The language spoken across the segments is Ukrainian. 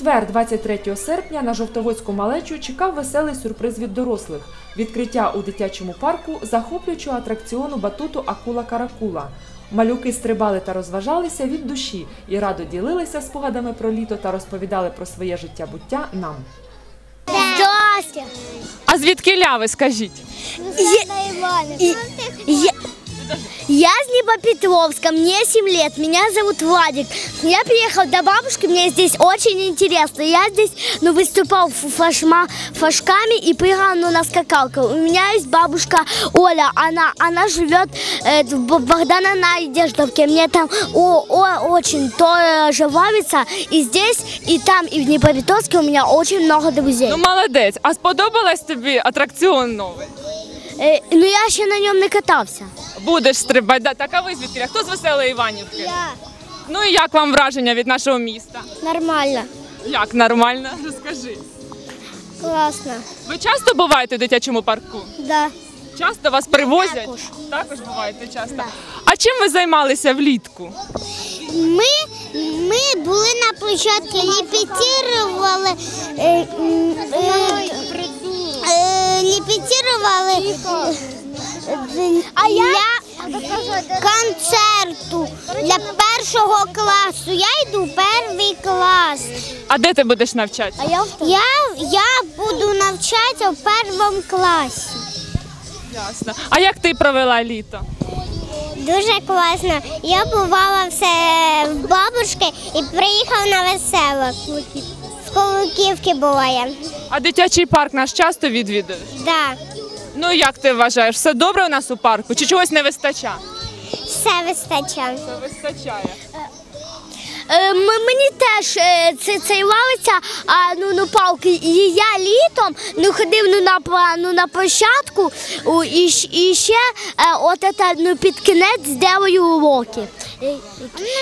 четвер, 23 серпня, на жовтоводську малечу чекав веселий сюрприз від дорослих. Відкриття у дитячому парку захоплюючого атракціону батуту Акула Каракула. Малюки стрибали та розважалися від душі і радо ділилися спогадами про літо та розповідали про своє життя буття нам. Здрасте. А звідки ляви, скажіть? Я, я, я с Днепропетровска, мне 7 лет, меня зовут Владик. Я приехал до бабушки, мне здесь очень интересно. Я здесь ну, выступал ф- фашма, фашками и прыгал ну, на скакалках. У меня есть бабушка Оля, она, она живет э, в Б- Богдана на Надеждовке. Мне там о, о- очень тоже нравится. И здесь, и там, и в Днепропетровске у меня очень много друзей. Ну молодець. А сподобалась тобі атракціон новий? Э, ну я ще на ньому не катався. Будеш стрибати. Да. Так а ви звідки? Хто з веселої Іванівки? Я. Ну і як вам враження від нашого міста? Нормально. Як нормально? Розкажи. Класно. Ви часто буваєте в дитячому парку? Да. Часто вас привозять? Також. Також буваєте часто. А чим ви займалися влітку? Ми, ми були на площадці, репетирували, е, е, репетирували е, для концерту для першого класу. Я йду в перший клас. А де ти будеш навчатися? А я, я, я буду навчатися в першому класі. Ясно. А як ти провела літо? Дуже класно. Я бувала все в бабушки і приїхав на весело. В Колоківці була я. А дитячий парк наш часто відвідуєш? Да, Ну як ти вважаєш, все добре у нас у парку? Чи чогось не вистачає? все вистачає. Все вистачає. Е, мені теж е, це, це лавиться, а ну ну палки. І я літом ну ходив ну на ну, на площадку і, і ще е, от это, ну під кінець зделаю уроки. Е,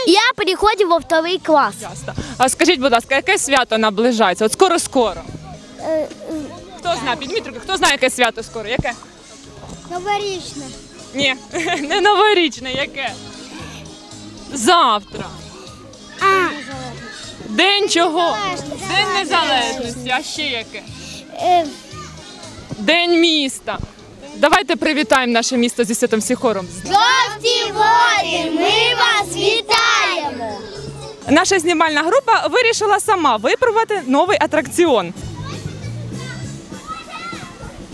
Я переходив во вторий клас. Ясно. А скажіть, будь ласка, яке свято наближається? От скоро скоро. Хто знає? Підміть руки, хто знає, яке свято скоро? Яке? Новорічне. Ні, не новорічне, яке? Завтра. А, День чого? День незалежності. А ще яке? е, День міста. Давайте привітаємо наше місто зі святом Сіхором. Жовті води, ми вас вітаємо! Наша знімальна група вирішила сама випробувати новий атракціон.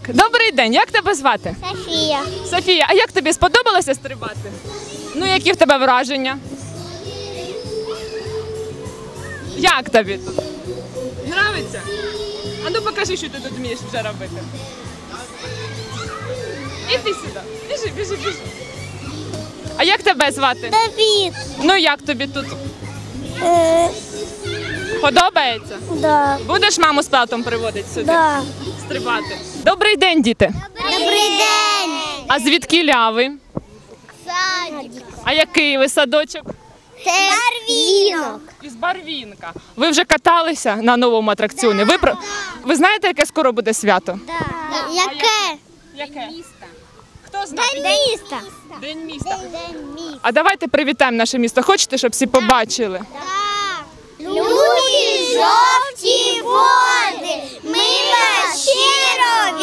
Добрий день, як тебе звати? Софія. Софія, а як тобі сподобалося стрибати? Ну, які в тебе враження? Як тобі тут? Нравиться? А ну покажи, що ти тут вмієш вже робити. Іди сюди. Біжи, біжи, біжи. А як тебе звати? Давід. Ну як тобі тут? Е, Подобається? да. Будеш маму з татом приводити сюди? Да. Стрибати. Добрий день, діти. Добрий день. А звідки ляви? Садик. А який ви садочок? Барвінок. Із Барвінка. Ви вже каталися на новому атракціоні. Ви, про- ви знаєте, яке скоро буде свято? Да. Яке? Яке? Міста. Хто знає? День міста. День міста. День міста. А давайте привітаємо наше місто. Хочете, щоб всі побачили? Люди жовті води, ми вас щиро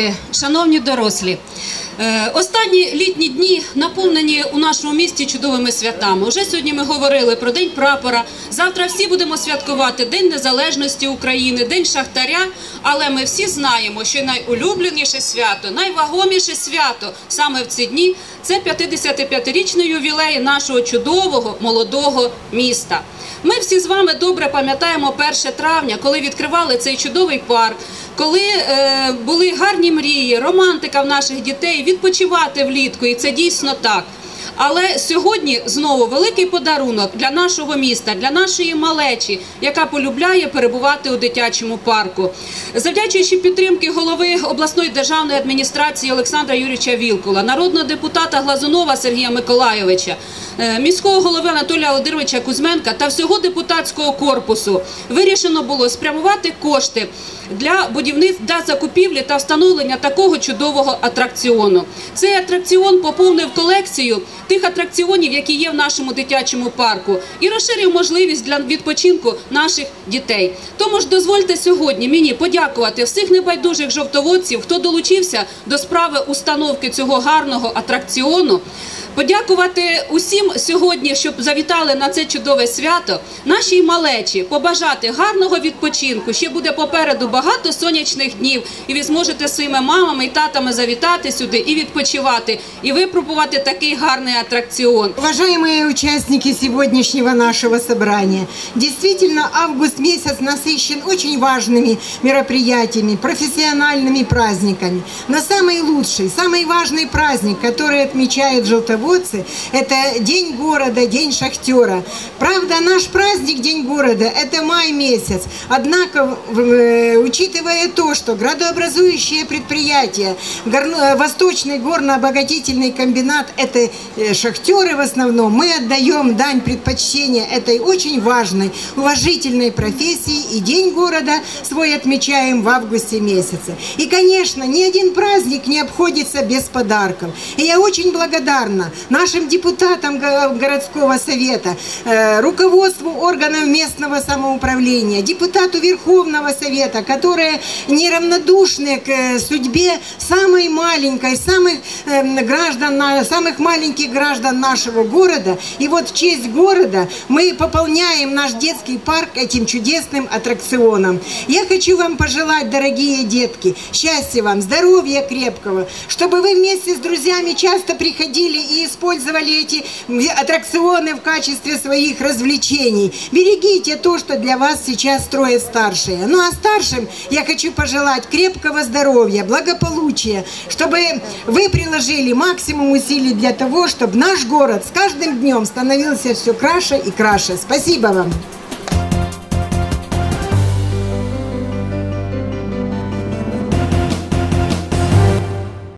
земля. Шановні дорослі, Е, Останні літні дні наповнені у нашому місті чудовими святами. Уже сьогодні ми говорили про День прапора. Завтра всі будемо святкувати День Незалежності України, День Шахтаря. Але ми всі знаємо, що найулюбленіше свято, найвагоміше свято саме в ці дні це 55-річний ювілей нашого чудового молодого міста. Ми всі з вами добре пам'ятаємо 1 травня, коли відкривали цей чудовий парк, коли е, були гарні мрії, романтика в наших дітей відпочивати влітку, і це дійсно так. Але сьогодні знову великий подарунок для нашого міста, для нашої малечі, яка полюбляє перебувати у дитячому парку. Завдячуючи підтримки голови обласної державної адміністрації Олександра Юрійовича Вілкула, народного депутата Глазунова Сергія Миколайовича, міського голови Анатолія Володимировича Кузьменка та всього депутатського корпусу вирішено було спрямувати кошти для будівництва для закупівлі та встановлення такого чудового атракціону. Цей атракціон поповнив колекцію тих атракціонів, які є в нашому дитячому парку, і розширив можливість для відпочинку наших дітей. Тому ж дозвольте сьогодні мені подякувати всіх небайдужих жовтоводців, хто долучився до справи установки цього гарного атракціону. Подякувати усім сьогодні, щоб завітали на це чудове свято. Нашій малечі побажати гарного відпочинку. Ще буде попереду багато сонячних днів, і ви зможете зі своїми мамами і татами завітати сюди і відпочивати, і випробувати такий гарний атракціон. Уважаемые участники сегодняшнего нашего собрания, действительно август месяц насыщен очень важными мероприятиями, профессиональными праздниками. Но самый лучший, самый важный праздник, который отмечают желтоводцы, это День города, День шахтера. Правда, наш праздник День города – это май месяц. Однако, э, учитывая то, что градообразующее предприятие, горно- Восточный горно-обогатительный комбинат – это э, шахтеры в основном, мы отдаем дань предпочтения этой очень важной, уважительной профессии и День города свой отмечаем в августе месяце. И, конечно, ни один праздник не обходится без подарков. И я очень благодарна нашим депутатам го- городского совета, э, руководству органов местного самоуправления, депутату Верховного совета, которые неравнодушны к э, судьбе самой маленькой, самых эм, граждан, самых маленьких граждан нашего города. И вот в честь города мы пополняем наш детский парк этим чудесным аттракционом. Я хочу вам пожелать, дорогие детки, счастья вам, здоровья крепкого, чтобы вы вместе с друзьями часто приходили и использовали эти аттракционы в качестве своих развлечений. Берегите то, что для вас сейчас строят старшие. Ну а старшим я хочу пожелать крепкого здоровья, благополучия, чтобы вы приложили максимум усилий для того, чтобы наш город с каждым днем становился все краше и краше. Спасибо вам.